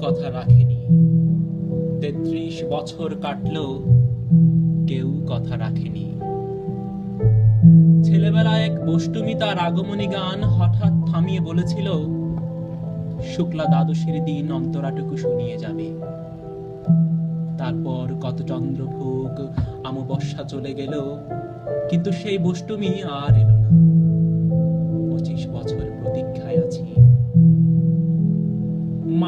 কথা রাখেনি। তেত্রিশ বছর কাটলো কেউ কথা রাখেনি। ছেলেবেলায় এক বষ্টমী তার আগমনী গান হঠাৎ থামিয়ে বলেছিল, শুক্লা দ্বাদশীর দিন অন্তরাটুকু শুনিয়ে যাবে। তারপর কত চন্দ্রভোগ আমবর্ষা চলে গেল, কিন্তু সেই বষ্টমী আর এলো না। পঁচিশ বছর প্রতীক্ষায় আছি।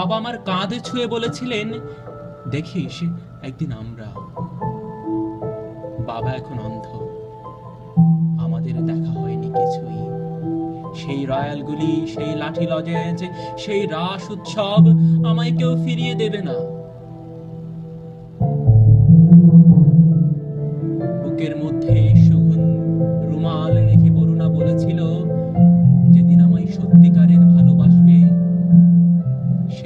বাবা আমার কাঁধে ছুঁয়ে বলেছিলেন, দেখিস, একদিন আমরা বাবা এখন অন্ধ। আমাদের দেখা হয়নি কিছুই। সেই রয়্যালগুলি, সেই লাঠি লজেজ, সেই রাস উৎসব আমায় কেউ ফিরিয়ে দেবে না।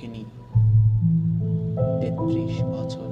রাখেনি তেত্রিশ বছর।